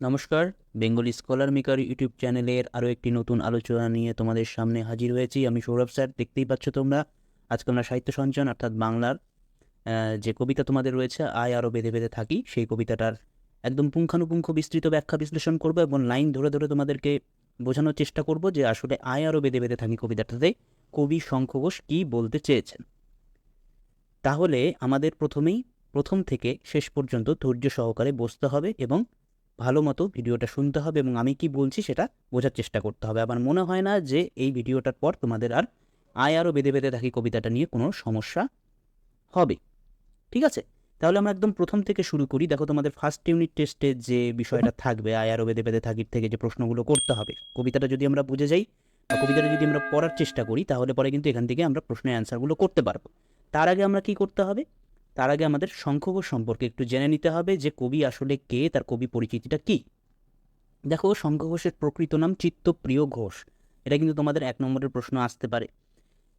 নমস্কার, Bengali scholar maker YouTube চ্যানেলের আরও একটি নতুন আলোচনা নিয়ে তোমাদের সামনে হাজির হয়েছি। আমি সৌরভ স্যার, দেখতেই পাচ্ছ তোমরা। আজকে আমরা সাহিত্য সঞ্চয়ন অর্থাৎ বাংলার যে কবিতা তোমাদের রয়েছে, আয় আরও বেঁধে বেঁধে থাকি, সেই কবিতাটার একদম পুঙ্খানুপুঙ্খ বিস্তৃত ব্যাখ্যা বিশ্লেষণ করব এবং লাইন ধরে ধরে তোমাদেরকে বোঝানোর চেষ্টা করব যে আসলে আয় আরও বেঁধে বেঁধে থাকি কবিতাটাতে। কবি শঙ্খ ঘোষ কী বলতে চেয়েছেন? তাহলে আমাদের প্রথমেই, প্রথম থেকে শেষ পর্যন্ত ধৈর্য সহকারে বসতে হবে এবং ভালো মতো ভিডিওটা শুনতে হবে এবং আমি কি বলছি সেটা বোঝার চেষ্টা করতে হবে। আমার মনে হয় না যে এই ভিডিওটার পর তোমাদের আর আয় আরও বেঁধে বেঁধে থাকি কবিতাটা নিয়ে কোনো সমস্যা হবে। ঠিক আছে? তাহলে আমরা একদম প্রথম থেকে শুরু করি। দেখো তোমাদের ফার্স্ট ইউনিট টেস্টে যে বিষয়টা থাকবে, আয় আরও বেঁধে বেঁধে থাকির থেকে যে প্রশ্নগুলো করতে হবে। কবিতাটা যদি আমরা বুঝে যাই বা কবিতাটা যদি আমরা পড়ার চেষ্টা করি, তাহলে পরে কিন্তু এখান থেকে আমরা প্রশ্নের অ্যান্সারগুলো করতে পারব। তার আগে আমরা কি করতে হবে? তার আগে আমাদের শঙ্খঘোষ সম্পর্কে একটু জেনে নিতে হবে যে কবি আসলে কে, তার কবি পরিচিতিটা কি। দেখো শঙ্খ ঘোষের প্রকৃত নাম চিত্তপ্রিয় ঘোষ। এটা কিন্তু তোমাদের এক নম্বরের প্রশ্ন আসতে পারে।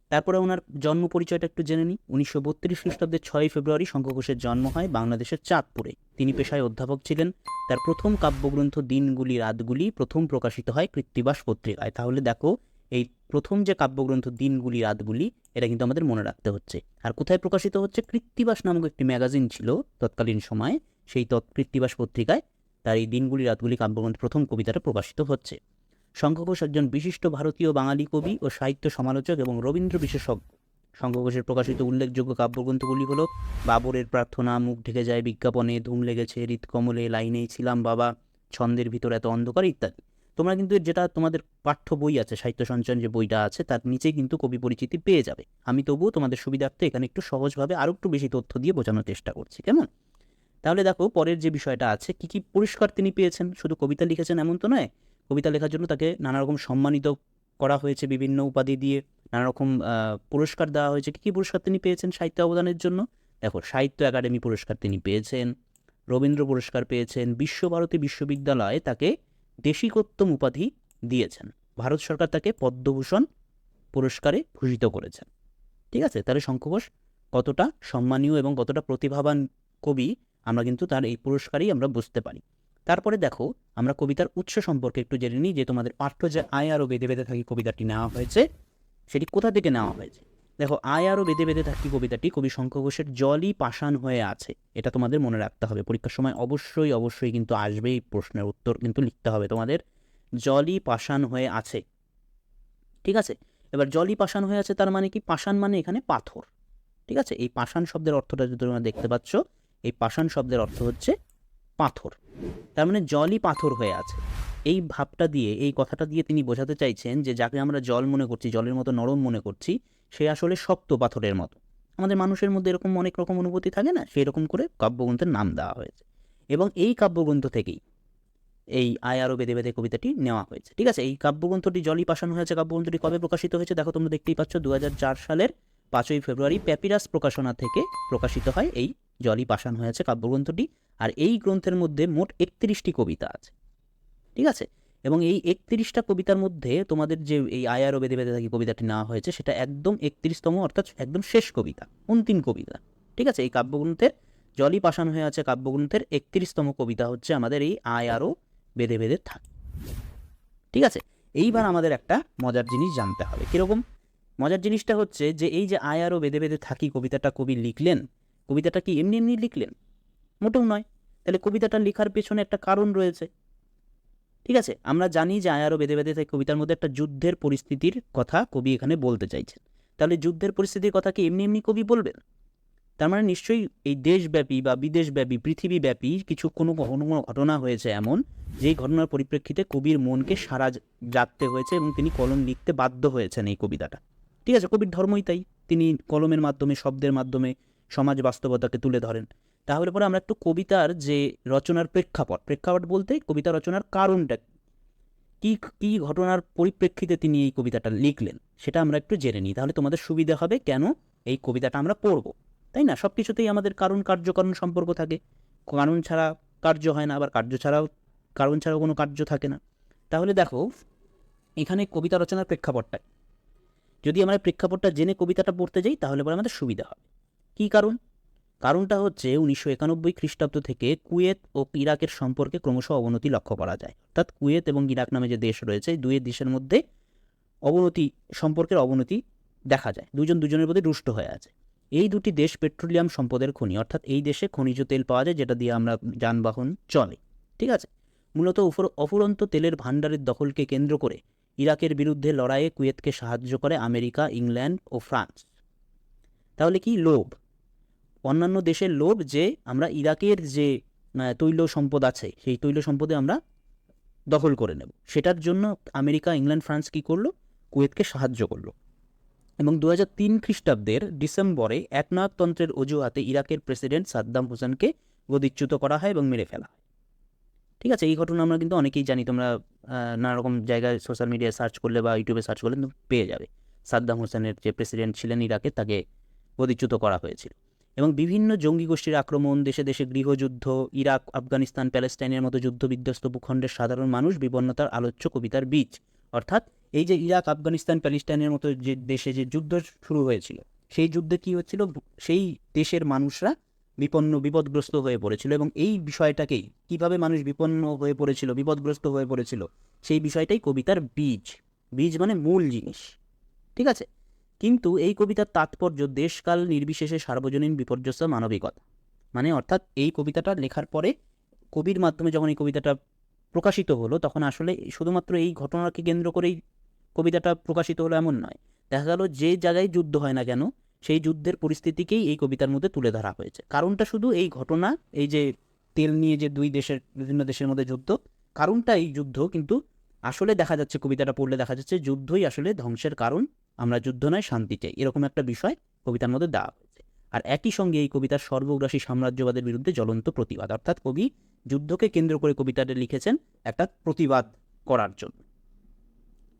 তারপরে ওনার জন্ম পরিচয়টা একটু জেনে নিই। উনিশশো বত্রিশ খ্রিস্টাব্দের ছয়ই ফেব্রুয়ারি শঙ্খ ঘোষের জন্ম হয় বাংলাদেশের চাঁদপুরে। তিনি পেশায় অধ্যাপক ছিলেন। তার প্রথম কাব্যগ্রন্থ দিনগুলি, রাতগুলি প্রথম প্রকাশিত হয় কৃত্তিবাস পত্রিকায়। তাহলে দেখো, এই প্রথম যে কাব্যগ্রন্থ দিনগুলি, রাতগুলি এটা কিন্তু আমাদের মনে রাখতে হচ্ছে। আর কোথায় প্রকাশিত হচ্ছে? কৃত্তিবাস নামক একটি ম্যাগাজিন ছিল তৎকালীন সময়ে। সেই তৎ কৃত্তিবাস পত্রিকায় তার এই দিনগুলি, রাতগুলি কাব্যগ্রন্থ প্রথম কবিতাটা প্রকাশিত হচ্ছে। শঙ্খ ঘোষ একজন বিশিষ্ট ভারতীয় বাঙালি কবি ও সাহিত্য সমালোচক এবং রবীন্দ্র বিশেষজ্ঞ। শঙ্খ ঘোষের প্রকাশিত উল্লেখযোগ্য কাব্যগ্রন্থগুলি হলো, বাবরের প্রার্থনা, মুখ ঢেকে যায় বিজ্ঞাপনে, ধুম লেগেছে হৃৎকমলে লাইনেই ছিলাম বাবা, ছন্দের ভিতর এত অন্ধকার, ইত্যাদি। তোমরা কিন্তু যেটা তোমাদের পাঠ্য বই আছে, সাহিত্য সঞ্চয়ন যে বইটা আছে, তার নিচেই কিন্তু কবি পরিচিতি পেয়ে যাবে। আমি তবুও তোমাদের সুবিধার্থে এখানে একটু সহজভাবে আরও একটু বেশি তথ্য দিয়ে বোঝানোর চেষ্টা করছি, কেমন? তাহলে দেখো, পরের যে বিষয়টা আছে, কি কি পুরস্কার তিনি পেয়েছেন? শুধু কবিতা লিখেছেন এমন তো নয়, কবিতা লেখার জন্য তাকে নানা রকম সম্মানিত করা হয়েছে বিভিন্ন উপাধি দিয়ে, নানা রকম পুরস্কার দেওয়া হয়েছে। কি কি পুরস্কার তিনি পেয়েছেন সাহিত্য অবদানের জন্য? দেখো, সাহিত্য একাডেমি পুরস্কার তিনি পেয়েছেন, রবীন্দ্র পুরস্কার পেয়েছেন, বিশ্বভারতী বিশ্ববিদ্যালয়ে তাকে দেশিকোত্তম উপাধি দিয়েছেন। ভারত সরকার তাকে পদ্মভূষণ পুরস্কারে ভূষিত করেছেন। ঠিক আছে? তাহলে শঙ্খ ঘোষ কতটা সম্মানীয় এবং কতটা প্রতিভাবান কবি আমরা কিন্তু তার এই পুরস্কারেই আমরা বুঝতে পারি। তারপরে দেখো, আমরা কবিতার উৎস সম্পর্কে একটু জেনে নিই যে তোমাদের পাঠ্য যে আয় আরও বেঁধে বেঁধে থাকি কবিতাটি নেওয়া হয়েছে, সেটি কোথা থেকে নেওয়া হয়েছে? দেখো, আয় আরও বেঁধে বেঁধে থাকি কবিতাটি, কবি শঙ্খ ঘোষের জলই পাষাণ হয়ে আছে। এটা তোমাদের মনে রাখতে হবে। পরীক্ষার সময় অবশ্যই অবশ্যই কিন্তু আসবে এই প্রশ্নের উত্তর কিন্তু লিখতে হবে। তোমাদের জলই পাষাণ হয়ে আছে। ঠিক আছে? এবার জলই পাষাণ হয়ে আছে, তার মানে কি? পাষাণ মানে এখানে পাথর। ঠিক আছে? এই পাষাণ শব্দের অর্থটা যদি তোমরা দেখতে পাচ্ছ, এই পাষাণ শব্দের অর্থ হচ্ছে পাথর। তার মানে জলই পাথর হয়ে আছে। এই ভাবটা দিয়ে, এই কথাটা দিয়ে তিনি বোঝাতে চাইছেন যে, যাকে আমরা জল মনে করছি, জলের মতো নরম মনে করছি সে আসলে শক্ত পাথরের মতো। আমাদের মানুষের মধ্যে এরকম অনেক রকম অনুভূতি থাকে না? সেই রকম করে কাব্যগ্রন্থের নাম দেওয়া হয়েছে। এবং এই কাব্যগ্রন্থ থেকেই এই আয় আরও বেঁধে বেঁধে কবিতাটি নেওয়া হয়েছে। ঠিক আছে? এই কাব্যগ্রন্থটি জলই পাশানো হয়েছে। কাব্যগ্রন্থটি কবে প্রকাশিত হয়েছে? দেখো, তোমরা দেখতেই পাচ্ছ দু হাজার চার সালের পাঁচই ফেব্রুয়ারি প্যাপিরাস প্রকাশনা থেকে প্রকাশিত হয় এই জলই পাষাণ হয়েছে কাব্যগ্রন্থটি। আর এই গ্রন্থের মধ্যে মোট একত্রিশটি কবিতা আছে। ঠিক আছে? এবং এই একত্রিশটা কবিতার মধ্যে তোমাদের যে এই আয়ারও বেঁধে বেঁধে থাকি কবিতাটি নেওয়া হয়েছে, সেটা একদম একত্রিশতম, অর্থাৎ একদম শেষ কবিতা, অন্তিম কবিতা। ঠিক আছে? এই কাব্যগ্রন্থের, জলই পাষাণ হয়ে আছে কাব্যগ্রন্থের একত্রিশতম কবিতা হচ্ছে আমাদের এই আয় আরও বেঁধে বেঁধে থাকে। ঠিক আছে? এইবার আমাদের একটা মজার জিনিস জানতে হবে। কীরকম? মজার জিনিসটা হচ্ছে যে এই যে আয় আরও বেঁধে বেঁধে থাকি কবিতাটা কবি লিখলেন, কবিতাটা কি এমনি এমনি লিখলেন? মোটেও নয়। তাহলে কবিতাটা লেখার পেছনে একটা কারণ রয়েছে। ঠিক আছে, আমরা জানি যে আয়ারও বেঁধে বেঁধে তাই কবিতার মধ্যে একটা যুদ্ধের পরিস্থিতির কথা কবি এখানে বলতে চাইছেন। তাহলে যুদ্ধের পরিস্থিতির কথা কি এমনি এমনি কবি বলবেন? তার মানে নিশ্চয়ই এই দেশব্যাপী বা বিদেশব্যাপী, পৃথিবীব্যাপী কিছু কোনো কোনো কোনো ঘটনা হয়েছে এমন, যেই ঘটনার পরিপ্রেক্ষিতে কবির মনকে সারা জাগতে হয়েছে এবং তিনি কলম লিখতে বাধ্য হয়েছেন এই কবিতাটা। ঠিক আছে, কবির ধর্মই তাই। তিনি কলমের মাধ্যমে, শব্দের মাধ্যমে সমাজ বাস্তবতাকে তুলে ধরেন। তাহলে পরে আমরা একটু কবিতার যে রচনার প্রেক্ষাপট প্রেক্ষাপট বলতে কবিতা রচনার কারণটা কী? কী ঘটনার পরিপ্রেক্ষিতে তিনি এই কবিতাটা লিখলেন, সেটা আমরা একটু জেনে নিই। তাহলে তোমাদের সুবিধা হবে কেন এই কবিতাটা আমরা পড়ব, তাই না? সব কিছুতেই আমাদের কারণ কার্যকারণ সম্পর্ক থাকে। কারণ ছাড়া কার্য হয় না, আবার কার্য ছাড়াও, কারণ ছাড়াও কোনো কার্য থাকে না। তাহলে দেখো, এখানে কবিতা রচনার প্রেক্ষাপটটা যদি আমরা প্রেক্ষাপটটা জেনে কবিতাটা পড়তে যাই, তাহলে পরে আমাদের সুবিধা হবে। কী কারণ? কারণটা হচ্ছে উনিশশো একানব্বই খ্রিস্টাব্দ থেকে কুয়েত ও ইরাকের সম্পর্কে ক্রমশ অবনতি লক্ষ্য করা যায়। অর্থাৎ কুয়েত এবং ইরাক নামে যে দেশ রয়েছে দুই দেশের মধ্যে অবনতি, সম্পর্কের অবনতি দেখা যায়। দুজন দুজনের প্রতি রুষ্ট হয়ে আছে। এই দুটি দেশ পেট্রোলিয়াম সম্পদের খনি, অর্থাৎ এই দেশে খনিজ তেল পাওয়া যায়, যেটা দিয়ে আমরা যানবাহন চলে। ঠিক আছে? মূলত অফুরন্ত তেলের ভাণ্ডারের দখলকে কেন্দ্র করে ইরাকের বিরুদ্ধে লড়াইয়ে কুয়েতকে সাহায্য করে আমেরিকা, ইংল্যান্ড ও ফ্রান্স। তাহলে কি লোভ? অন্যান্য দেশের লোভ যে আমরা ইরাকের যে তৈল সম্পদ আছে, সেই তৈল সম্পদে আমরা দখল করে নেব। সেটার জন্য আমেরিকা, ইংল্যান্ড, ফ্রান্স কি করল? কুয়েতকে সাহায্য করল। এবং দু হাজার তিন খ্রিস্টাব্দের ডিসেম্বরে একনায়কতন্ত্রের অজুহাতে ইরাকের প্রেসিডেন্ট সাদ্দাম হোসেনকে গদিচ্যুত করা হয় এবং মেরে ফেলা হয়। ঠিক আছে, এই ঘটনা আমরা কিন্তু অনেকেই জানি, তোমরা নানা রকম জায়গায় সোশ্যাল মিডিয়ায় সার্চ করলে বা ইউটিউবে সার্চ করলে পেয়ে যাবে। সাদ্দাম হোসেনের যে প্রেসিডেন্ট ছিলেন ইরাকে, তাকে গদিচ্যুত করা হয়েছিল। এবং বিভিন্ন জঙ্গি গোষ্ঠীর আক্রমণ, দেশে দেশে গৃহযুদ্ধ, ইরাক, আফগানিস্তান, প্যালেস্টাইনের মতো যুদ্ধ বিধ্বস্ত ভূখণ্ডের সাধারণ মানুষ বিপন্নতার আলোচ্য কবিতার বীজ। অর্থাৎ এই যে ইরাক, আফগানিস্তান, প্যালেস্টাইনের মতো যে দেশে যে যুদ্ধ শুরু হয়েছিল, সেই যুদ্ধে কি হচ্ছিল? সেই দেশের মানুষরা বিপন্ন, বিপদগ্রস্ত হয়ে পড়েছিল এবং এই বিষয়টাকেই কীভাবে মানুষ বিপন্ন হয়ে পড়েছিল, বিপদগ্রস্ত হয়ে পড়েছিল, সেই বিষয়টাই কবিতার বীজ। বীজ মানে মূল জিনিস। ঠিক আছে? কিন্তু এই কবিতার তাৎপর্য দেশকাল নির্বিশেষে সার্বজনীন বিপর্যস্ত মানবিকতা। মানে অর্থাৎ এই কবিতাটা লেখার পরে কবির মাধ্যমে যখন এই কবিতাটা প্রকাশিত হলো, তখন আসলে শুধুমাত্র এই ঘটনাকে কেন্দ্র করেই কবিতাটা প্রকাশিত হলো এমন নয়। দেখা গেল যে জায়গায় যুদ্ধ হয় না কেন, সেই যুদ্ধের পরিস্থিতিকেই এই কবিতার মধ্যে তুলে ধরা হয়েছে। কারণটা শুধু এই ঘটনা, এই যে তেল নিয়ে যে দুই দেশের, বিভিন্ন দেশের মধ্যে যুদ্ধ কারণটা এই যুদ্ধ, কিন্তু আসলে দেখা যাচ্ছে কবিতাটা পড়লে দেখা যাচ্ছে যুদ্ধই আসলে ধ্বংসের কারণ। আমরা যুদ্ধ নয়, শান্তি চাই। এরকম একটা বিষয় কবিতার মধ্যে দেওয়া হয়েছে। আর একই সঙ্গে এই কবিতার সর্বগ্রাসী সাম্রাজ্যবাদের বিরুদ্ধে জ্বলন্ত প্রতিবাদ। অর্থাৎ কবি যুদ্ধকে কেন্দ্র করে কবিতাটা লিখেছেন একটা প্রতিবাদ করার জন্য।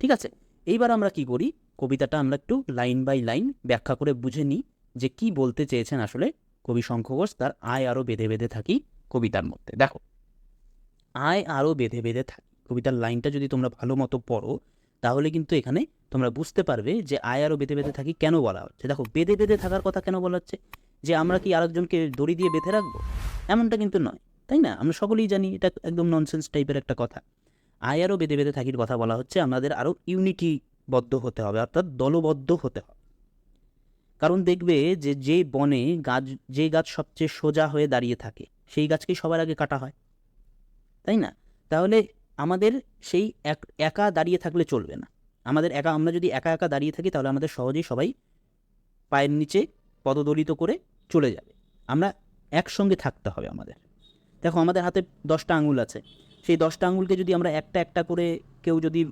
ঠিক আছে? এইবার আমরা কি করি? কবিতাটা আমরা একটু লাইন বাই লাইন ব্যাখ্যা করে বুঝে নিই যে কি বলতে চেয়েছেন আসলে কবি শঙ্খ ঘোষ তার আয় আরও বেঁধে বেঁধে থাকি কবিতার মধ্যে। দেখো, আয় আরও বেঁধে বেঁধে থাকি। কবিতার লাইনটা যদি তোমরা ভালো মতো পড়ো তাহলে কিন্তু এখানে তোমরা বুঝতে পারবে যে আয় আরও বেঁধে বেঁধে থাকি কেন বলা হচ্ছে। দেখো, বেঁধে বেঁধে থাকার কথা কেন বলা হচ্ছে? যে আমরা কি আরেকজনকে দড়ি দিয়ে বেঁধে রাখব? এমনটা কিন্তু নয়, তাই না? আমরা সকলেই জানি এটা একদম ননসেন্স টাইপের একটা কথা। আয় আরও বেঁধে বেঁধে থাকির কথা বলা হচ্ছে, আমাদের আরও ইউনিটিবদ্ধ হতে হবে, অর্থাৎ দলবদ্ধ হতে হবে। কারণ দেখবে যে যে বনে গাছ, যে গাছ সবচেয়ে সোজা হয়ে দাঁড়িয়ে থাকে, সেই গাছকেই সবার আগে কাটা হয়, তাই না? তাহলে আমাদের সেই এক, একা দাঁড়িয়ে থাকলে চলবে না। আমাদের একা, আমরা যদি একা একা দাঁড়িয়ে থাকি তাহলে আমাদের সহজেই সবাই পায়ের নিচে পদদলিত করে চলে যাবে। আমরা একসঙ্গে থাকতে হবে আমাদের। দেখো, আমাদের হাতে দশটা আঙুল আছে। সেই দশটা আঙুলকে যদি আমরা একটা একটা করে কেউ যদি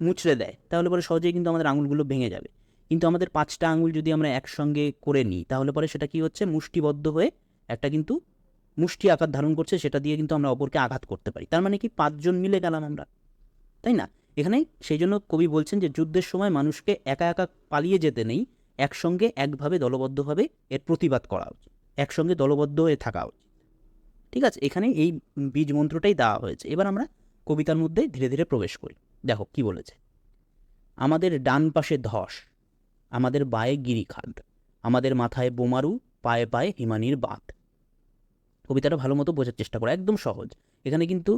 মুচড়ে দেয়, তাহলে পরে সহজেই কিন্তু আমাদের আঙুলগুলো ভেঙে যাবে। কিন্তু আমাদের পাঁচটা আঙুল যদি আমরা একসঙ্গে করে নিই, তাহলে পরে সেটা কি হচ্ছে? মুষ্টিবদ্ধ হয়ে একটা কিন্তু মুষ্টি আকার ধারণ করছে, সেটা দিয়ে কিন্তু আমরা অপরকে আঘাত করতে পারি। তার মানে কি পাঁচজন মিলে গেলাম আমরা, তাই না? এখানে সেই জন্য কবি বলছেন যে, যুদ্ধের সময় মানুষকে একা একা পালিয়ে যেতে নেই, একসঙ্গে একভাবে দলবদ্ধভাবে এর প্রতিবাদ করা উচিত, একসঙ্গে দলবদ্ধ হয়ে থাকা উচিত। ঠিক আছে এখানে এই বীজ মন্ত্রটাই দেওয়া হয়েছে। এবার আমরা কবিতার মধ্যে ধীরে ধীরে প্রবেশ করি। দেখো কি বলেছে, আমাদের ডান পাশে ধস, আমাদের বায়ে গিরিখাদ, আমাদের মাথায় বোমারু, পায়ে পায়ে হিমানির বাঁধ কবিতাটা ভালো মতো বোঝার চেষ্টা করো, একদম সহজ। এখানে কিন্তু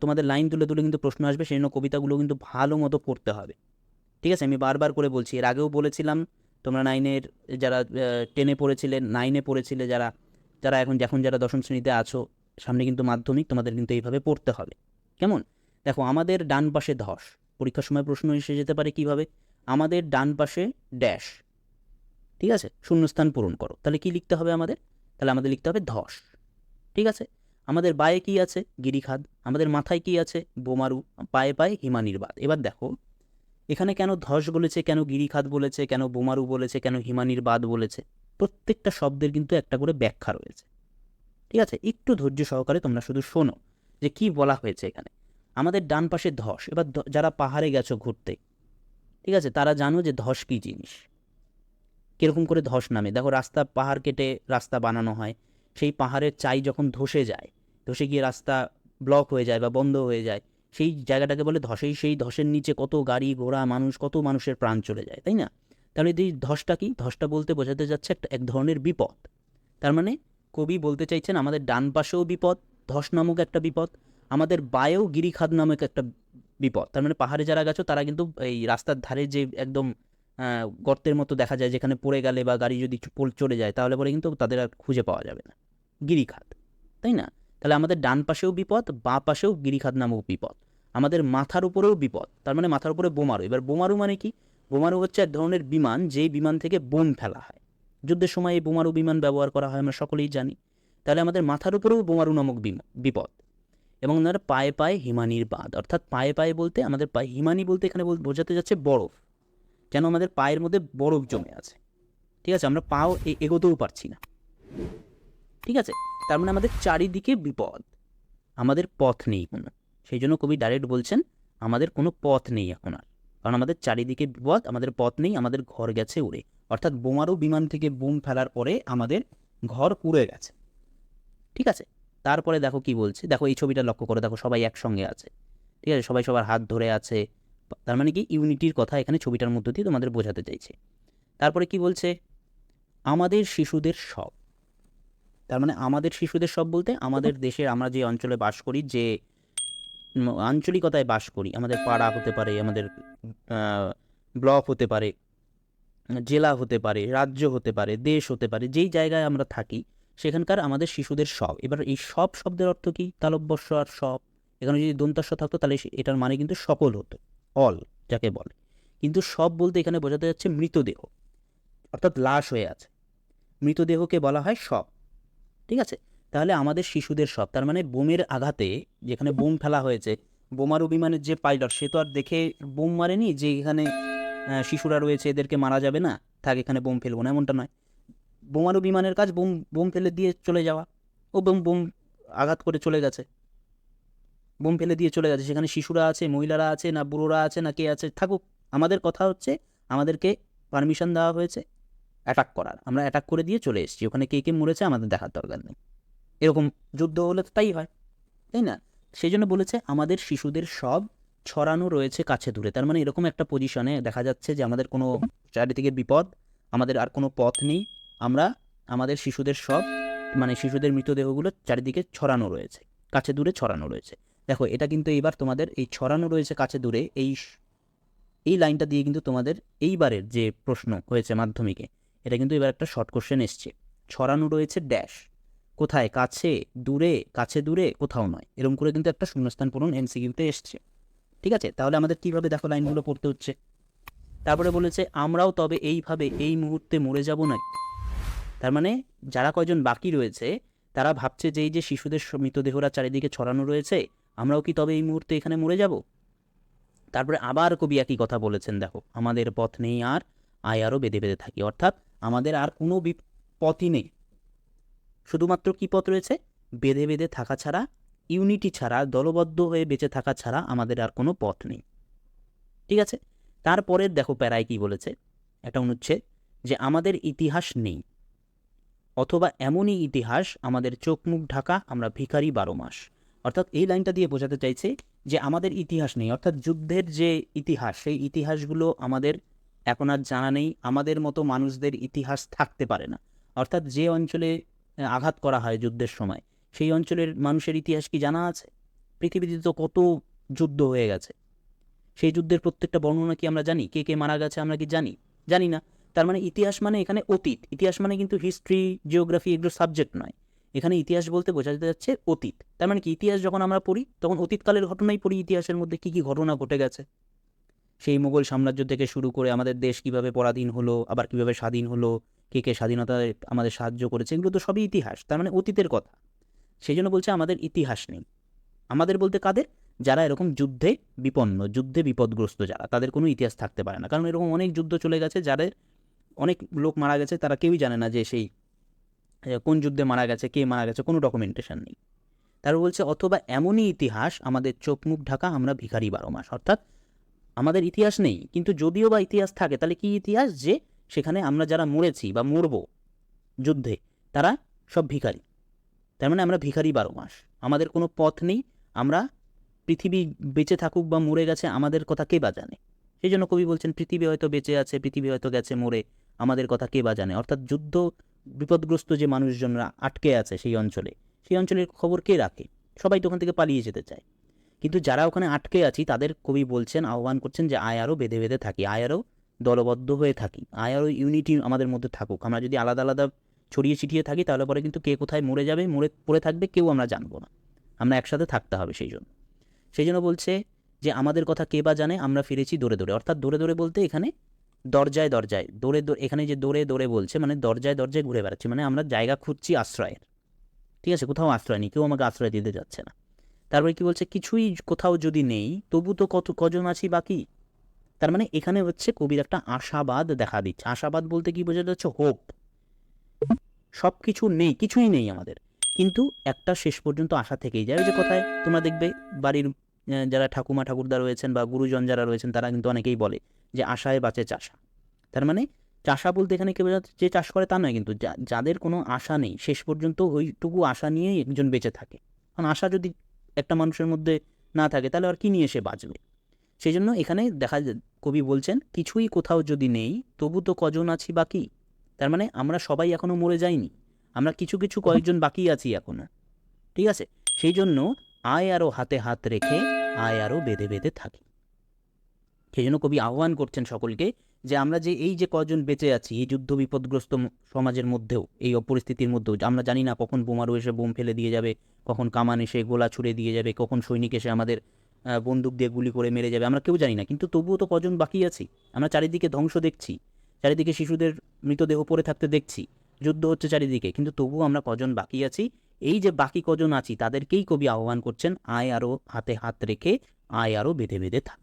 তোমাদের লাইন তুলে তুলে কিন্তু প্রশ্ন আসবে, সেই জন্য কবিতাগুলো কিন্তু ভালো মতো পড়তে হবে। ঠিক আছে? আমি বারবার করে বলছি, এর আগেও বলেছিলাম, তোমরা নাইনের যারা টেনে পড়েছিলে নাইনে পড়েছিলে যারা যারা এখন যখন যারা দশম শ্রেণীতে আছো, সামনে কিন্তু মাধ্যমিক, তোমাদের কিন্তু এইভাবে পড়তে হবে। কেমন? দেখো, আমাদের ডান পাশে ধস। পরীক্ষার সময় প্রশ্ন এসে যেতে পারে কীভাবে? আমাদের ডান পাশে ড্যাশ ঠিক আছে? শূন্যস্থান পূরণ করো। তাহলে কি লিখতে হবে আমাদের? তাহলে আমাদের লিখতে হবে ধস। ঠিক আছে? আমাদের বায়ে কি আছে? গিরিখাদ। আমাদের মাথায় কি আছে? বোমারু। পায়ে পায়ে হিমানির্বাদ। এবার দেখো, এখানে কেন ধস বলেছে কেন গিরিখাদ বলেছে, কেন বোমারু বলেছে, কেন হিমানির্বাদ বলেছে? প্রত্যেকটা শব্দের কিন্তু একটা করে ব্যাখ্যা রয়েছে। ঠিক আছে? একটু ধৈর্য সহকারে তোমরা শুধু শোনো যে কি বলা হয়েছে এখানে। আমাদের ডান পাশে ধস। এবার যারা পাহাড়ে গেছো ঘুরতে, ঠিক আছে? তারা জানো যে ধস কী জিনিস। কীরকম করে ধস নামে। দেখো, রাস্তা পাহাড় কেটে রাস্তা বানানো হয়। সেই পাহাড়ের চাই যখন ধসে যায়, ধসে গিয়ে রাস্তা ব্লক হয়ে যায় বা বন্ধ হয়ে যায়, সেই জায়গাটাকে বলে ধসেই সেই ধসের নিচে কত গাড়ি ঘোড়া মানুষ, কত মানুষের প্রাণ চলে যায়, তাই না? তাহলে এই ধসটা কি? ধসটা বলতে বোঝাতে যাচ্ছে একটা, এক ধরনের বিপদ। তার মানে কবি বলতে চাইছেন আমাদের ডান পাশেও বিপদ, ধস নামক একটা বিপদ, আমাদের বায়েও গিরিখাদ নামক একটা বিপদ। তার মানে পাহাড়ে যারা গেছো, তারা কিন্তু এই রাস্তার ধারে যে একদম গর্তের মতো দেখা যায়, যেখানে পড়ে গেলে বা গাড়ি যদি চলে যায়, তাহলে পরে কিন্তু তাদের আর খুঁজে পাওয়া যাবে না। গিরিখাদ তাই না? তাহলে আমাদের ডান পাশেও বিপদ, বাঁ পাশেও গিরিখাত নামক বিপদ। আমাদের মাথার উপরেও বিপদ, তার মানে মাথার উপরে বোমারু। এবার বোমারু মানে কি? বোমারু হচ্ছে এক ধরনের বিমান, যেই বিমান থেকে বোম ফেলা হয়। যুদ্ধের সময় এই বোমারু বিমান ব্যবহার করা হয়, আমরা সকলেই জানি। তাহলে আমাদের মাথার উপরেও বোমারু নামক বিপদ। এবং ওনার পায়ে পায়ে হিমানির বাঁধ, অর্থাৎ পায়ে পায়ে বলতে, আমাদের পায়ে, হিমানি বলতে এখানে বোঝাতে যাচ্ছে বরফ। যেন আমাদের পায়ের মধ্যে বরফ জমে আছে? ঠিক আছে, আমরা পাও এগোতেও পারছি না। ঠিক আছে? তার মানে আমাদের চারিদিকে বিপদ। আমাদের পথ নেই কোনো। সেই জন্য কবি ডাইরেক্ট বলছেন, আমাদের কোনো পথ নেই এখন আর। কারণ আমাদের চারিদিকে বিপদ, আমাদের পথ নেই, আমাদের ঘর গেছে উড়ে। অর্থাৎ বোমারু বিমান থেকে বোম ফেলার পরে আমাদের ঘর উড়ে গেছে। ঠিক আছে? তারপরে দেখো কি বলছে। দেখো এই ছবিটা লক্ষ্য করে। দেখো সবাই একসঙ্গে আছে। ঠিক আছে? সবাই সবার হাত ধরে আছে। তার মানে কি? ইউনিটির কথা এখানে ছবিটার মধ্য দিয়ে তোমাদের বোঝাতে চাইছে। তারপরে কি বলছে? আমাদের শিশুদের সব তার মানে আমাদের শিশুদের সব বলতে আমাদের দেশের আমরা যে অঞ্চলে বাস করি যে আঞ্চলিকতায় বাস করি আমাদের পাড়া হতে পারে আমাদের ব্লক হতে পারে জেলা হতে পারে রাজ্য হতে পারে দেশ হতে পারে যেই জায়গায় আমরা থাকি সেখানকার আমাদের শিশুদের সব। এবার এই সব শব্দের অর্থ কি? তালব্যস্য আর সব। এখানে যদি দন্তাস্য থাকতো তাহলে এটার মানে কিন্তু সকল হতো। অল যাকে বলে। কিন্তু সব বলতে এখানে বোঝাতে যাচ্ছে মৃতদেহ। অর্থাৎ লাশ হয়ে আছে। মৃতদেহকে বলা হয় সব। ঠিক আছে? তাহলে আমাদের শিশুদের সব, তার মানে বোমের আঘাতে যেখানে বোম ফেলা হয়েছে, বোমারু বিমানের যে পাইলট সে তো আর দেখে বোম মারেনি যে এখানে শিশুরা রয়েছে, এদেরকে মারা যাবে না? থাক, এখানে বোম ফেলব না, এমনটা নয়। বোমারু বিমানের কাজ, বোম বোম ফেলে দিয়ে চলে যাওয়া। ও বোম বোম আঘাত করে চলে গেছে। বোম ফেলে দিয়ে চলে গেছে। সেখানে শিশুরা আছে, মহিলারা আছে, না বুড়োরা আছে, না কে আছে, থাকুক। আমাদের কথা হচ্ছে, আমাদেরকে পারমিশন দেওয়া হয়েছে। অ্যাটাক করার। আমরা অ্যাটাক করে দিয়ে চলে এসেছি। ওখানে কে কে মরেছে আমাদের দেখার দরকার নেই। এরকম যুদ্ধ হলে তো তাই হয়, তাই না? সেই জন্য বলেছে আমাদের শিশুদের সব ছড়ানো রয়েছে কাছে দূরে। তার মানে এরকম একটা পজিশনে দেখা যাচ্ছে যে আমাদের কোনো চারিদিকে বিপদ, আমাদের আর কোনো পথ নেই। আমরা আমাদের শিশুদের সব মানে শিশুদের মৃতদেহগুলো চারিদিকে ছড়ানো রয়েছে, কাছে দূরে ছড়ানো রয়েছে। দেখো, এটা কিন্তু এইবার তোমাদের এই ছড়ানো রয়েছে কাছে দূরে, এই এই লাইনটা দিয়ে কিন্তু তোমাদের এইবারের যে প্রশ্ন হয়েছে মাধ্যমিকে এটা কিন্তু এবার একটা শর্ট কোশ্চেন এসছে। ছড়ানো রয়েছে ড্যাশ কোথায়? কাছে? দূরে? কাছে দূরে? কোথাও নয়। এরকম করে কিন্তু একটা শূন্যস্থান পূরণ এমসিকিউতে এসছে। ঠিক আছে? তাহলে আমাদের কীভাবে দেখো লাইনগুলো পড়তে হচ্ছে? তারপরে বলেছে, আমরাও তবে এইভাবে এই মুহূর্তে মরে যাব না তার মানে যারা কয়জন বাকি রয়েছে, তারা ভাবছে যে এই যে শিশুদের মৃতদেহরা চারিদিকে ছড়ানো রয়েছে, আমরাও কি তবে এই মুহূর্তে এখানে মরে যাব? তারপরে আবার কবি একই কথা বলেছেন, দেখো, আমাদের পথ নেই আর আয় আরও বেঁধে বেঁধে থাকি। অর্থাৎ আমাদের আর কোনো পথই নেই। শুধুমাত্র কি পথ রয়েছে? বেঁধে বেঁধে থাকা ছাড়া, ইউনিটি ছাড়া, দলবদ্ধ হয়ে বেঁচে থাকা ছাড়া আমাদের আর কোনো পথ নেই। ঠিক আছে? তারপরের দেখো প্যারায় কি বলেছে। একটা অনুচ্ছেদ যে আমাদের ইতিহাস নেই। অথবা এমনই ইতিহাস আমাদের চোখ মুখ ঢাকা, আমরা ভিখারি বারো মাস। অর্থাৎ এই লাইনটা দিয়ে বোঝাতে চাইছে যে আমাদের ইতিহাস নেই। অর্থাৎ যুদ্ধের যে ইতিহাস, সেই ইতিহাসগুলো আমাদের এখন আর জানা নেই, আমাদের মতো মানুষদের ইতিহাস থাকতে পারে না। অর্থাৎ যে অঞ্চলে আঘাত করা হয় যুদ্ধের সময়, সেই অঞ্চলের মানুষের ইতিহাস কি জানা আছে? পৃথিবীতে তো কত যুদ্ধ হয়ে গেছে। সেই যুদ্ধের প্রত্যেকটা বর্ণনা কি আমরা জানি? কে কে মারা গেছে আমরা কি জানি? জানি না। তার মানে ইতিহাস মানে এখানে অতীত। ইতিহাস মানে কিন্তু হিস্ট্রি, জিওগ্রাফি এগুলো সাবজেক্ট নয়। এখানে ইতিহাস বলতে বোঝাতে যাচ্ছে অতীত। তার মানে কি? ইতিহাস যখন আমরা পড়ি, তখন অতীতকালের ঘটনাই পড়ি ইতিহাসের মধ্যে কি কি ঘটনা ঘটে গেছে। সেই মোগল সাম্রাজ্য থেকে শুরু করে আমাদের দেশ কীভাবে পরাধীন হলো, আবার কীভাবে স্বাধীন হলো, কে কে স্বাধীনতায় আমাদের সাহায্য করেছে, এগুলো তো সবই ইতিহাস, তার মানে অতীতের কথা। সেই জন্য বলছে আমাদের ইতিহাস নেই। আমাদের বলতে কাদের? যারা এরকম যুদ্ধে বিপন্ন, যুদ্ধে বিপদগ্রস্ত যারা, তাদের কোনো ইতিহাস থাকতে পারে না। কারণ এরকম অনেক যুদ্ধ চলে গেছে, যাদের অনেক লোক মারা গেছে, তারা কেউই জানে না যে সেই কোন যুদ্ধে মারা গেছে, কে মারা গেছে, কোনো ডকুমেন্টেশন নেই। তারপর বলছে, অথবা এমনই ইতিহাস আমাদের চোখ মুখ ঢাকা, আমরা ভিখারি বারো মাস। অর্থাৎ আমাদের ইতিহাস নেই, কিন্তু যদিও বা ইতিহাস থাকে, তাহলে কি ইতিহাস? যে সেখানে আমরা যারা মরেছি বা মরব যুদ্ধে, তারা সব ভিখারি। তার মানে আমরা ভিখারি বারো মাস। আমাদের কোনো পথ নেই, আমরা পৃথিবী বেঁচে থাকুক বা মরে গেছে, আমাদের কথা কে বা জানে? সেই জন্য কবি বলছেন, পৃথিবী হয়তো বেঁচে আছে, পৃথিবী হয়তো গেছে, মরে, আমাদের কথা কে বা জানে? অর্থাৎ যুদ্ধ বিপদগ্রস্ত যে মানুষজনরা আটকে আছে সেই অঞ্চলে, সেই অঞ্চলের খবর কে রাখে? সবাই তো ওখান থেকে পালিয়ে যেতে চায়। কিন্তু যারা ওখানে আটকে আছি, তাদের কবি বলছেন, আহ্বান করছেন যে আয় আরও বেঁধে বেঁধে থাকি, আয় আরও দলবদ্ধ হয়ে থাকি, আয় আরও ইউনিটি আমাদের মধ্যে থাকুক। আমরা যদি আলাদা আলাদা ছড়িয়ে ছিটিয়ে থাকি, তাহলে পরে কিন্তু কে কোথায় মরে যাবে, মরে, পড়ে থাকবে, কেউ আমরা জানব না। আমরা একসাথে থাকতে হবে সেই জন্য। সেই জন্য বলছে যে আমাদের কথা কে বা জানে, আমরা ফিরেছি দৌড়ে দৌড়ে। অর্থাৎ দৌড়ে দৌড়ে বলতে এখানে দরজায় দরজায় দৌড়ে, এখানে যে দৌড়ে দৌড়ে বলছে মানে দরজায় দরজায় ঘুরে বেড়াচ্ছি মানে আমরা জায়গা খুঁজছি আশ্রয়ের। ঠিক আছে? কোথাও আশ্রয় নেই, কেউ আমাকে আশ্রয় দিতে যাচ্ছে না। তারপরে কি বলছে, কিছুই কোথাও যদি নেই, তবু তো কত, কজন আছি বাকি? তার মানে এখানে হচ্ছে কবির একটা আশাবাদ দেখা দিচ্ছে। আশাবাদ বলতে কি বোঝা যাচ্ছে হোপ সব কিছু নেই, কিছুই নেই আমাদের। কিন্তু একটা শেষ পর্যন্ত আশা থেকেই যায়। ওই যে কথায় তোমরা দেখবে বাড়ির যারা ঠাকুমা, ঠাকুরদা রয়েছেন বা গুরুজন যারা রয়েছেন, তারা কিন্তু অনেকেই বলে যে আশায় বাঁচে চাষা। তার মানে চাষা বলতে এখানে কেউ যে চাষ করে তা নয় কিন্তু যাদের কোনো আশা নেই, শেষ পর্যন্ত ওইটুকু আশা নিয়েই একজন বেঁচে থাকে। কারণ আশা যদি একটা মানুষের মধ্যে না থাকে, তাহলে আর কি নিয়ে সে বাঁচবে? সেই জন্য এখানে দেখা কবি বলছেন, কিছুই কোথাও যদি নেই, তবু তো কজন আছি বাকি? তার মানে আমরা সবাই এখনও মরে যাইনি, আমরা কিছু কিছু কয়েকজন বাকি আছি এখনও। ঠিক আছে? সেই জন্য আয় আরও হাতে হাত রেখে, আয় আরও বেঁধে বেঁধে থাকি। সেই জন্য কবি আহ্বান করছেন সকলকে যে আমরা যে এই যে কজন বেঁচে আছি, এই যুদ্ধ বিপদগ্রস্ত সমাজের মধ্যেও, এই পরিস্থিতির মধ্যেও, আমরা জানি না কখন বোমারু এসে বোম ফেলে দিয়ে যাবে, কখন কামান এসে গোলা ছুড়ে দিয়ে যাবে, কখন সৈনিক এসে আমাদের বন্দুক দিয়ে গুলি করে মেরে যাবে, আমরা কেউ জানি না। কিন্তু তবুও তো কজন বাকি আছি। আমরা চারিদিকে ধ্বংস দেখছি, চারিদিকে শিশুদের মৃতদেহ পড়ে থাকতে দেখছি, যুদ্ধ হচ্ছে চারিদিকে, কিন্তু তবুও আমরা কজন বাকি আছি? এই যে বাকি কজন আছি, তাদেরকেই কবি আহ্বান করছেন, আয় আরও হাতে হাত রেখে, আয় আরও বেঁধে বেঁধে থাক।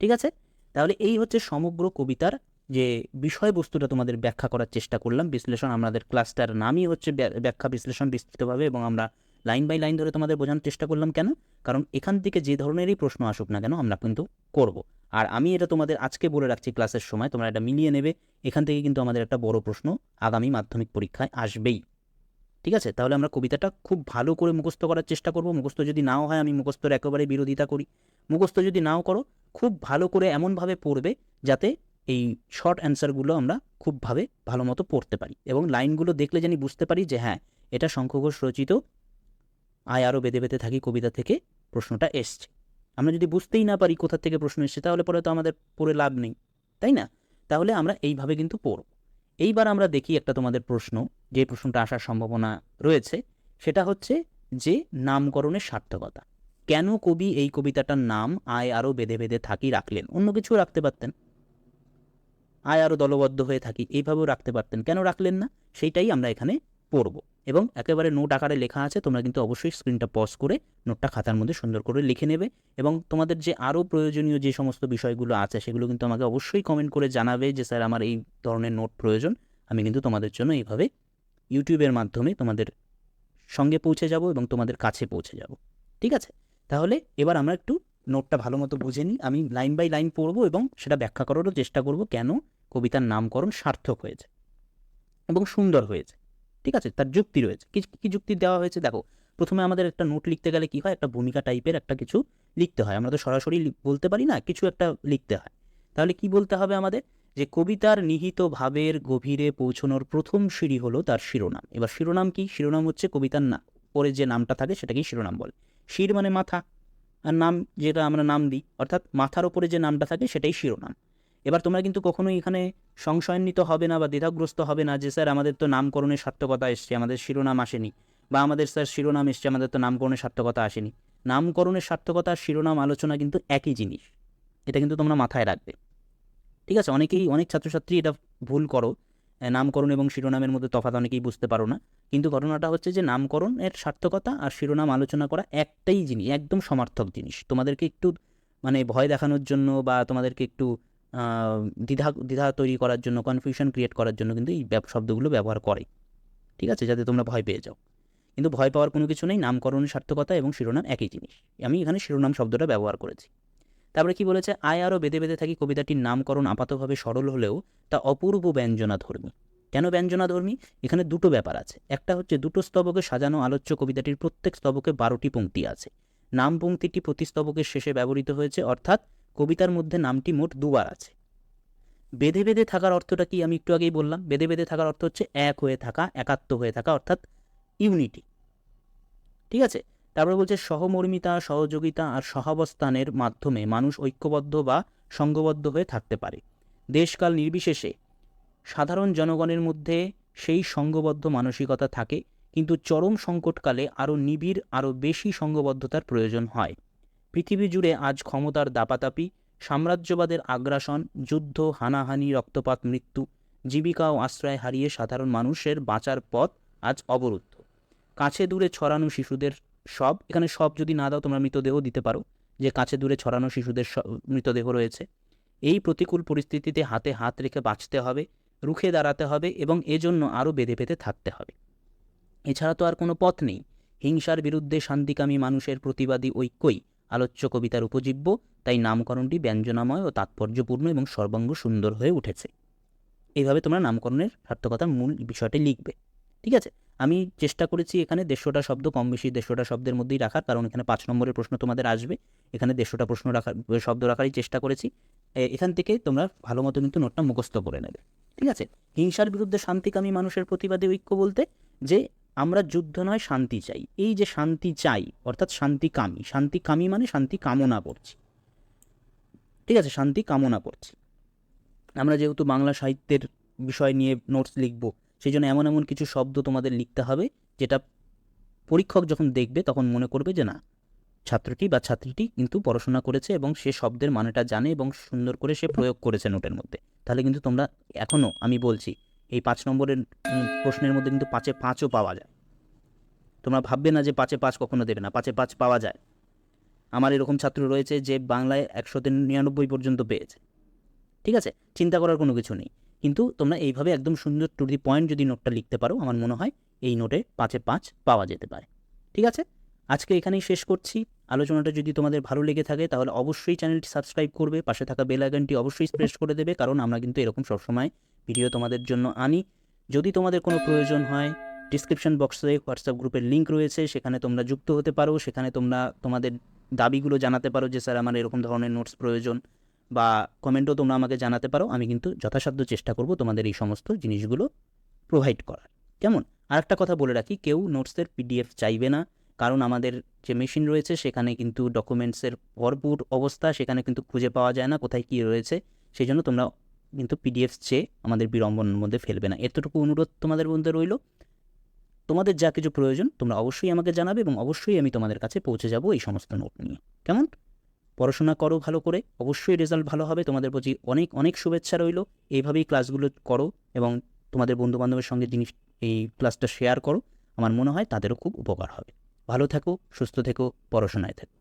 ঠিক আছে? তাহলে এই হচ্ছে সমগ্র কবিতার যে বিষয়বস্তুটা তোমাদের ব্যাখ্যা করার চেষ্টা করলাম। বিশ্লেষণ আমাদের ক্লাসটার নামই হচ্ছে ব্যাখ্যা, বিশ্লেষণ বিস্তৃতভাবে এবং আমরা লাইন বাই লাইন ধরে তোমাদের বোঝানোর চেষ্টা করলাম কেন? কারণ এখান থেকে যে ধরনেরই প্রশ্ন আসুক না কেন আমরা কিন্তু করব। আর আমি এটা তোমাদের আজকে বলে রাখছি ক্লাসের সময়, তোমরা এটা মিলিয়ে নেবে। এখান থেকে কিন্তু আমাদের একটা বড় প্রশ্ন আগামী মাধ্যমিক পরীক্ষায় আসবেই। ঠিক আছে? তাহলে আমরা কবিতাটা খুব ভালো করে মুখস্থ করার চেষ্টা করব। মুখস্থ যদি নাও হয়, আমি মুখস্থর একেবারে বিরোধিতা করি। মুখস্থ যদি নাও করো খুব ভালো করে এমনভাবে পড়বে যাতে এই শর্ট অ্যান্সারগুলো আমরা খুবভাবে ভালো মতো পড়তে পারি এবং লাইনগুলো দেখলে জানি বুঝতে পারি যে হ্যাঁ এটা শঙ্খ ঘোষ রচিত, আয় আরও বেঁধে বেঁধে থাকি কবিতা থেকে প্রশ্নটা এসছে। আমরা যদি বুঝতেই না পারি কোথা থেকে প্রশ্ন এসছে, তাহলে পরে তো আমাদের পড়ে লাভ নেই, তাই না? তাহলে আমরা এইভাবে কিন্তু পড়ব। এইবার আমরা দেখি একটা তোমাদের প্রশ্ন, যে প্রশ্নটা আসার সম্ভাবনা রয়েছে, সেটা হচ্ছে যে নামকরণের সার্থকতা। কেন কবি এই কবিতাটার নাম আয় আরও বেঁধে বেঁধে থাকি রাখলেন? অন্য কিছু রাখতে পারতেন। আয় আরও দলবদ্ধ হয়ে থাকি, এইভাবেও রাখতে পারতেন। কেন রাখলেন না? সেইটাই আমরা এখানে পড়ব। এবং একেবারে নোট আকারে লেখা আছে, তোমরা কিন্তু অবশ্যই স্ক্রিনটা পজ করে নোটটা খাতার মধ্যে সুন্দর করে লিখে নেবে। এবং তোমাদের যে আরও প্রয়োজনীয় যে সমস্ত বিষয়গুলো আছে, সেগুলো কিন্তু আমাকে অবশ্যই কমেন্ট করে জানাবে যে, স্যার, আমার এই ধরনের নোট প্রয়োজন। আমি কিন্তু তোমাদের জন্য এইভাবে ইউটিউবের মাধ্যমে তোমাদের সঙ্গে পৌঁছে যাব এবং তোমাদের কাছে পৌঁছে যাব। ঠিক আছে? তাহলে এবার আমরা একটু নোটটা ভালো মতো বুঝে নিই। আমি লাইন বাই লাইন পড়ব এবং সেটা ব্যাখ্যা করারও চেষ্টা করব কেন কবিতার নামকরণ সার্থক হয়েছে এবং সুন্দর হয়েছে। ঠিক আছে? তার যুক্তি রয়েছে। কি কি যুক্তি দেওয়া হয়েছে? দেখো, প্রথমে আমাদের একটা নোট লিখতে গেলে কি হয়? একটা ভূমিকা টাইপের একটা কিছু লিখতে হয়। আমরা তো সরাসরি বলতে পারি না, কিছু একটা লিখতে হয়। তাহলে কি বলতে হবে আমাদের? যে কবিতার নিহিত ভাবের গভীরে পৌঁছানোর প্রথম সিঁড়ি হলো তার শিরোনাম। এবার শিরোনাম কি? শিরোনাম হচ্ছে কবিতার না পরে যে নামটা থাকে সেটাকেই শিরোনাম বলে। শির মানে মাথা, আর নাম যেটা আমরা নাম দিই, অর্থাৎ মাথার ওপরে যে নামটা থাকে সেটাই শিরোনাম। এবার তোমরা কিন্তু কখনোই এখানে সংশয়ান্বিত হবে না বা দ্বিধাগ্রস্ত হবে না যে, স্যার, আমাদের তো নামকরণের সার্থকতা এসছে, আমাদের শিরোনাম আসেনি। বা, আমাদের, স্যার, শিরোনাম এসছে, আমাদের তো নামকরণের সার্থকতা আসেনি। নামকরণের সার্থকতা আর শিরোনাম, আলোচনা কিন্তু একই জিনিস। এটা কিন্তু তোমরা মাথায় রাখবে। ঠিক আছে? অনেকেই, অনেক ছাত্রছাত্রী এটা ভুল করো। নামকরণ এবং শিরোনামের মধ্যে তফাৎ অনেকেই বুঝতে পারো না। কিন্তু ঘটনাটা হচ্ছে যে, নামকরণের সার্থকতা আর শিরোনাম আলোচনা করা একটাই জিনিস, একদম সমার্থক জিনিস। তোমাদেরকে একটু মানে ভয় দেখানোর জন্য বা তোমাদেরকে একটু দ্বিধা দ্বিধা তৈরি করার জন্য কনফিউশন ক্রিয়েট করার জন্য কিন্তু এই শব্দগুলো ব্যবহার করে। ঠিক আছে? যাতে তোমরা ভয় পেয়ে যাও। কিন্তু ভয় পাওয়ার কোনো কিছু নেই নামকরণের সার্থকতা এবং শিরোনাম একই জিনিস। আমি এখানে শিরোনাম শব্দটা ব্যবহার করেছি। তারপরে কি বলেছে? আয় আরও বেঁধে বেঁধে থাকি, কবিতাটির নামকরণ আপাতভাবে সরল হলেও তা অপূর্ব ব্যঞ্জনাধর্মী। কেন ব্যঞ্জনাধর্মী? এখানে দুটো ব্যাপার আছে। একটা হচ্ছে দুটো স্তবকে সাজানো আলোচ্য কবিতাটির প্রত্যেক স্তবকে বারোটি পঙ্ক্তি আছে। নাম পংক্তিটি প্রতি স্তবকের শেষে ব্যবহৃত হয়েছে, অর্থাৎ কবিতার মধ্যে নামটি মোট দুবার আছে। বেঁধে বেঁধে থাকার অর্থটা কি? আমি একটু আগেই বললাম। বেঁধে বেঁধে থাকার অর্থ হচ্ছে এক হয়ে থাকা, একাত্ম হয়ে থাকা, অর্থাৎ ইউনিটি। ঠিক আছে? তারপরে বলছে সহমর্মিতা, সহযোগিতা আর সহাবস্থানের মাধ্যমে মানুষ ঐক্যবদ্ধ বা সংঘবদ্ধ হয়ে থাকতে পারে। দেশকাল নির্বিশেষে সাধারণ জনগণের মধ্যে সেই সংঘবদ্ধ মানসিকতা থাকে, কিন্তু চরম সংকটকালে আরও নিবিড়, আরও বেশি সংঘবদ্ধতার প্রয়োজন হয়। পৃথিবী জুড়ে আজ ক্ষমতার দাপাতাপি সাম্রাজ্যবাদের আগ্রাসন, যুদ্ধ, হানাহানি, রক্তপাত, মৃত্যু, জীবিকা ও আশ্রয় হারিয়ে সাধারণ মানুষের বাঁচার পথ আজ অবরুদ্ধ। কাছে দূরে ছড়ানো শিশুদের সব, এখানে সব যদি না দাও তোমরা মৃতদেহ দিতে পারো, যে কাছে দূরে ছড়ানো শিশুদের মৃতদেহ রয়েছে। এই প্রতিকূল পরিস্থিতিতে হাতে হাত রেখে বাঁচতে হবে, রুখে দাঁড়াতে হবে এবং এজন্য আরও বেঁধে বেঁধে থাকতে হবে। এছাড়া তো আর কোনো পথ নেই। হিংসার বিরুদ্ধে শান্তিকামী মানুষের প্রতিবাদী ঐক্যই আলোচ্য কবিতার উপজীব্য। তাই নামকরণটি ব্যঞ্জনাময় ও তাৎপর্যপূর্ণ এবং সর্বাঙ্গ সুন্দর হয়ে উঠেছে। এইভাবে তোমরা নামকরণের সার্থকতার মূল বিষয়টি লিখবে। ঠিক আছে? আমি চেষ্টা করেছি এখানে দেড়শোটা শব্দ কম বেশি দেড়শোটা শব্দের মধ্যেই রাখার, কারণ এখানে পাঁচ নম্বরের প্রশ্ন তোমাদের আসবে। এখানে দেড়শোটা প্রশ্ন রাখার, শব্দ রাখারই চেষ্টা করেছি। এখান থেকে তোমরা ভালো মতো কিন্তু নোটটা মুখস্থ করে নেবে। ঠিক আছে? হিংসার বিরুদ্ধে শান্তিকামী মানুষের প্রতিবাদে ঐক্য বলতে যে আমরা যুদ্ধ নয়, শান্তি চাই। এই যে শান্তি চাই, অর্থাৎ শান্তিকামী শান্তিকামী মানে শান্তি কামনা করছি। ঠিক আছে? শান্তি কামনা করছি। আমরা যেহেতু বাংলা সাহিত্যের বিষয় নিয়ে নোটস লিখব সেই জন্য এমন এমন কিছু শব্দ তোমাদের লিখতে হবে, যেটা পরীক্ষক যখন দেখবে তখন মনে করবে যে না, ছাত্রটি বা ছাত্রীটি কিন্তু পড়াশোনা করেছে এবং সে শব্দের মানেটা জানে এবং সুন্দর করে সে প্রয়োগ করেছে নোটের মধ্যে। তাহলে কিন্তু তোমরা এখনও আমি বলছি, এই পাঁচ নম্বরের প্রশ্নের মধ্যে কিন্তু পাঁচে পাঁচও পাওয়া যায়। তোমরা ভাববে না যে পাঁচে পাঁচ কখনো দেবে না, পাঁচে পাঁচ পাওয়া যায়। আমার এরকম ছাত্র রয়েছে যে বাংলায় একশোতে নিরানব্বই পর্যন্ত পেয়েছে। ঠিক আছে? চিন্তা করার কোনো কিছু নেই। কিন্তু তোমরা এইভাবে একদম সুন্দর টু দি পয়েন্ট যদি নোটটা লিখতে পারো, আমার মনে হয় এই নোটে পাঁচে পাঁচ পাওয়া যেতে পারে। ঠিক আছে? আজকে এখানেই শেষ করছি। আলোচনাটা যদি তোমাদের ভালো লেগে থাকে, তাহলে অবশ্যই চ্যানেলটি সাবস্ক্রাইব করবে, পাশে থাকা বেল আইকনটি অবশ্যই প্রেস করে দেবে, কারণ আমরা কিন্তু এরকম সবসময় ভিডিও তোমাদের জন্য আনি। যদি তোমাদের কোনো প্রয়োজন হয় ডিসক্রিপশন বক্সে হোয়াটসঅ্যাপ গ্রুপের লিঙ্ক রয়েছে, সেখানে তোমরা যুক্ত হতে পারো, সেখানে তোমরা তোমাদের দাবিগুলো জানাতে পারো যে, স্যার, আমার এরকম ধরনের নোটস প্রয়োজন। বা কমেন্টও তোমরা আমাকে জানাতে পারো। আমি কিন্তু যথাসাধ্য চেষ্টা করব তোমাদের এই সমস্ত জিনিসগুলো প্রোভাইড করার। কেমন? আর একটা কথা বলে রাখি, কেউ নোটসের পিডিএফ চাইবে না। কারণ আমাদের যে মেশিন রয়েছে, সেখানে কিন্তু ডকুমেন্টসের ভরপুর অবস্থা, সেখানে কিন্তু খুঁজে পাওয়া যায় না কোথায় কী রয়েছে। সেই জন্য তোমরা কিন্তু পিডিএফ চেয়ে আমাদের বিড়ম্বনের মধ্যে ফেলবে না। এতটুকু অনুরোধ তোমাদের মধ্যে রইল। তোমাদের যা কিছু প্রয়োজন, তোমরা অবশ্যই আমাকে জানাবে এবং অবশ্যই আমি তোমাদের কাছে পৌঁছে যাব এই সমস্ত নোট নিয়ে। কেমন? পড়াশোনা করো ভালো করে, অবশ্যই রেজাল্ট ভালো হবে। তোমাদের প্রতি অনেক অনেক শুভেচ্ছা রইল। এইভাবেই ক্লাসগুলো করো এবং তোমাদের বন্ধুবান্ধবের সঙ্গে জিনিস এই ক্লাসটা শেয়ার করো, আমার মনে হয় তাদেরও খুব উপকার হবে। ভালো থেকো, সুস্থ থেকো, পড়াশোনায় থেকো।